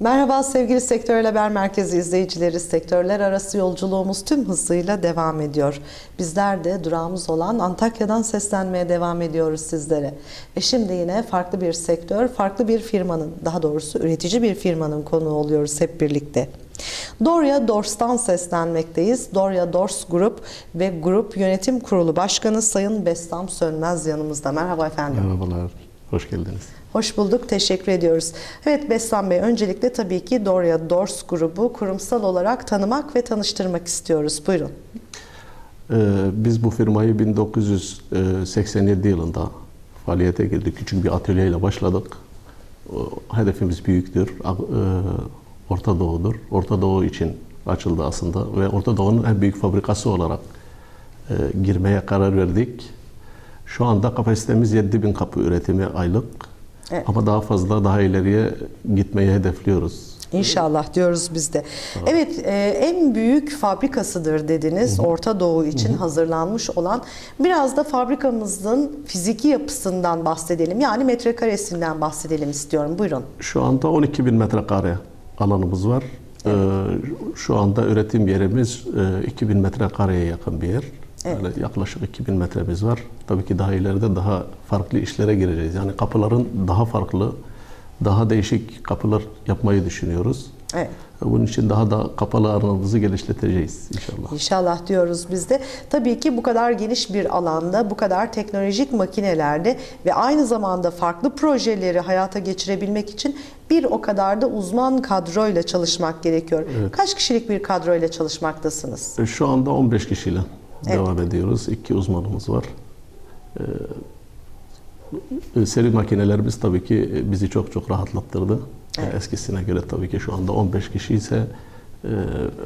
Merhaba sevgili Sektörel Haber Merkezi izleyicileri. Sektörler arası yolculuğumuz tüm hızıyla devam ediyor. Bizler de durağımız olan Antakya'dan seslenmeye devam ediyoruz sizlere. Ve şimdi yine farklı bir sektör, farklı bir firmanın, daha doğrusu üretici bir firmanın konuğu oluyoruz hep birlikte. Dorya Dors'tan seslenmekteyiz. Dorya Dors Grup ve Grup Yönetim Kurulu Başkanı Sayın Bestam Sönmez yanımızda. Merhaba efendim. Merhabalar, hoş geldiniz. Hoş bulduk, teşekkür ediyoruz. Evet Beslan Bey, öncelikle tabii ki Dorya Dors grubu kurumsal olarak tanımak ve tanıştırmak istiyoruz. Buyurun. Ee, biz bu firmayı 1987 yılında faaliyete girdik. Küçük bir atölyeyle başladık. Hedefimiz büyüktür. Ee, Orta Doğu'dur. Orta Doğu için açıldı aslında ve Orta Doğu'nun en büyük fabrikası olarak e, girmeye karar verdik. Şu anda kapasitemiz 7000 kapı üretimi aylık. Evet. Ama daha fazla, daha ileriye gitmeyi hedefliyoruz. İnşallah diyoruz biz de. Evet, e, en büyük fabrikasıdır dediniz Orta Doğu için hazırlanmış olan. Biraz da fabrikamızın fiziki yapısından bahsedelim. Yani metrekaresinden bahsedelim istiyorum. Buyurun. Şu anda 12 bin metrekare alanımız var. Ee, şu anda üretim yerimiz e, 2000 metrekareye yakın bir yer. Evet. Yaklaşık 2000 metremiz var. Tabii ki daha ileride daha farklı işlere gireceğiz. Yani kapıların daha farklı, daha değişik kapılar yapmayı düşünüyoruz. Evet. Bunun için daha da kapalı alanımızı genişleteceğiz inşallah. İnşallah diyoruz biz de. Tabii ki bu kadar geniş bir alanda, bu kadar teknolojik makinelerde ve aynı zamanda farklı projeleri hayata geçirebilmek için bir o kadar da uzman kadroyla çalışmak gerekiyor. Kaç kişilik bir kadroyla çalışmaktasınız? E, Şu anda 15 kişiyle Evet. devam ediyoruz. İki uzmanımız var. Ee, seri makinelerimiz tabii ki bizi çok çok rahatlattırdı. Evet. Eskisine göre tabii ki şu anda 15 kişi ise e,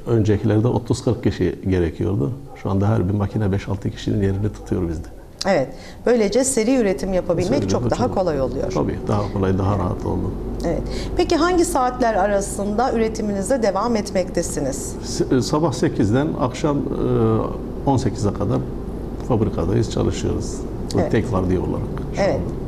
öncekilerde 30-40 kişi gerekiyordu. Şu anda her bir makine 5-6 kişinin yerini tutuyor bizde. Evet. Böylece seri üretim yapabilmek Seri çok daha kolay oluyor. Tabii daha kolay, daha rahat oldu. Evet. Peki hangi saatler arasında üretiminize devam etmektesiniz? E, Sabah 8'den akşam e, 18'e kadar fabrikadayız, çalışıyoruz. Evet. Tek vardiya olarak. Evet. anda.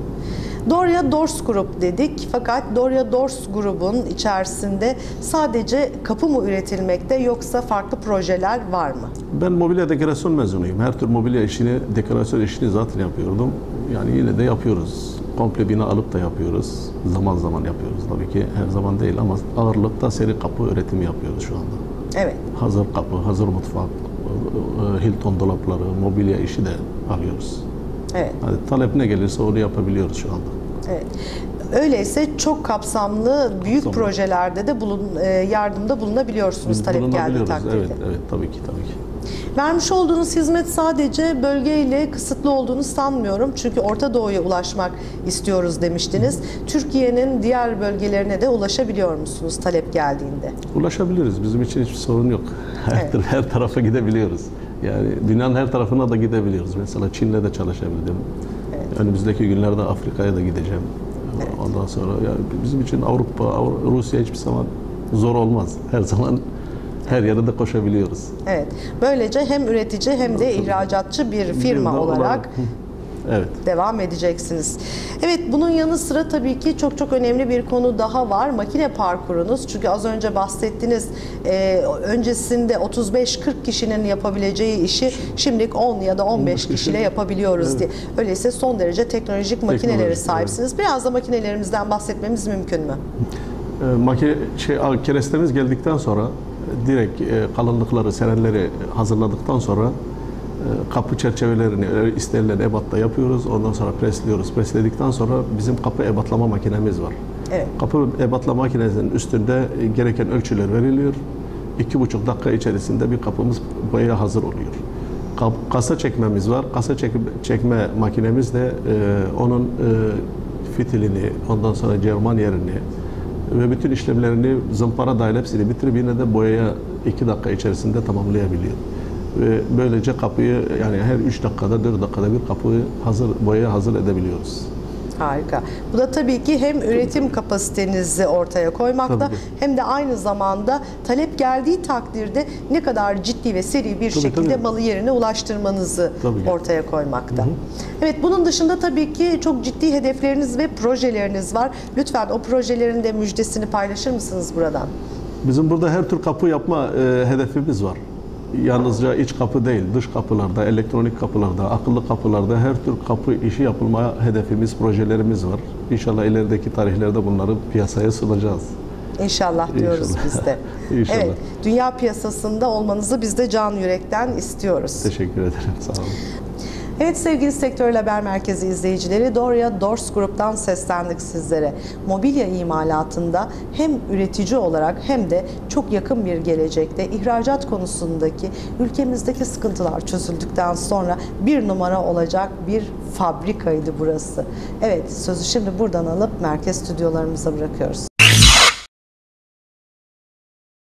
Dorya Dors Grup dedik fakat Dorya Dors grubun içerisinde sadece kapı mı üretilmekte yoksa farklı projeler var mı? Ben mobilya dekorasyon mezunuyum. Her tür mobilya işini, dekorasyon işini zaten yapıyordum. Yani yine de yapıyoruz. Komple bina alıp da yapıyoruz. Zaman zaman yapıyoruz tabii ki. Her zaman değil ama ağırlıkta seri kapı üretimi yapıyoruz şu anda. Evet. Hazır kapı, hazır mutfak, Hilton dolapları, mobilya işi de alıyoruz. Evet. Yani talep ne gelirse onu yapabiliyoruz şu anda. Evet. Öyleyse çok kapsamlı büyük Kapsamlı. projelerde de bulun, e, yardımda bulunabiliyorsunuz talep geldiği Bulunabiliyoruz. takdirde. Evet, evet tabii ki tabii ki. Vermiş olduğunuz hizmet sadece bölgeyle kısıtlı olduğunu sanmıyorum. Çünkü Orta Doğu'ya ulaşmak istiyoruz demiştiniz. Türkiye'nin diğer bölgelerine de ulaşabiliyor musunuz talep geldiğinde? Ulaşabiliriz. Bizim için hiçbir sorun yok. Her, Evet. her tarafa gidebiliyoruz. Yani dünyanın her tarafına da gidebiliyoruz. Mesela Çin'le de çalışabildim. Önümüzdeki günlerde Afrika'ya da gideceğim. Ondan sonra yani bizim için Avrupa, Avru- Rusya hiçbir zaman zor olmaz. Her zaman her yere de koşabiliyoruz. Evet. Böylece hem üretici hem de ihracatçı bir firma olarak Evet. devam edeceksiniz. Evet bunun yanı sıra tabii ki çok çok önemli bir konu daha var. Makine parkurunuz. Çünkü az önce bahsettiniz e, öncesinde 35-40 kişinin yapabileceği işi şimdilik 10 ya da 15 kişi. kişiyle yapabiliyoruz Evet. diye. Öyleyse son derece teknolojik makineleri Teknolojik, sahipsiniz. Biraz da makinelerimizden bahsetmemiz mümkün mü? E, makine şey kerestemiz geldikten sonra direkt e, kalınlıkları, serenleri hazırladıktan sonra kapı çerçevelerini e, istenilen ebatta yapıyoruz. Ondan sonra presliyoruz. Presledikten sonra bizim kapı ebatlama makinemiz var. Evet. Kapı ebatlama makinesinin üstünde e, gereken ölçüler veriliyor. İki buçuk dakika içerisinde bir kapımız boyaya hazır oluyor. Kasa çekmemiz var. Kasa çek- çekme makinemiz de e, onun e, fitilini, ondan sonra cerman yerini ve bütün işlemlerini zımpara dahil hepsini bitirip yine de boyaya iki dakika içerisinde tamamlayabiliyor. Ve böylece kapıyı yani her üç dakikada, dört dakikada bir kapıyı hazır, boyaya hazır edebiliyoruz. Harika. Bu da tabii ki hem üretim kapasitenizi ortaya koymakta Tabii hem de aynı zamanda talep geldiği takdirde ne kadar ciddi ve seri bir Tabii, şekilde tabii. malı yerine ulaştırmanızı Tabii ortaya koymakta. Evet bunun dışında tabii ki çok ciddi hedefleriniz ve projeleriniz var. Lütfen o projelerin de müjdesini paylaşır mısınız buradan? Bizim burada her tür kapı yapma e, hedefimiz var. Yalnızca iç kapı değil, dış kapılarda, elektronik kapılarda, akıllı kapılarda her tür kapı işi yapılmaya hedefimiz, projelerimiz var. İnşallah ilerideki tarihlerde bunları piyasaya sunacağız. İnşallah diyoruz İnşallah. biz de. İnşallah. Evet, dünya piyasasında olmanızı biz de can yürekten istiyoruz. Teşekkür ederim. Sağ olun. Evet sevgili Sektör Haber Merkezi izleyicileri Doria Doors Group'tan seslendik sizlere. Mobilya imalatında hem üretici olarak hem de çok yakın bir gelecekte ihracat konusundaki ülkemizdeki sıkıntılar çözüldükten sonra bir numara olacak bir fabrikaydı burası. Evet sözü şimdi buradan alıp merkez stüdyolarımıza bırakıyoruz.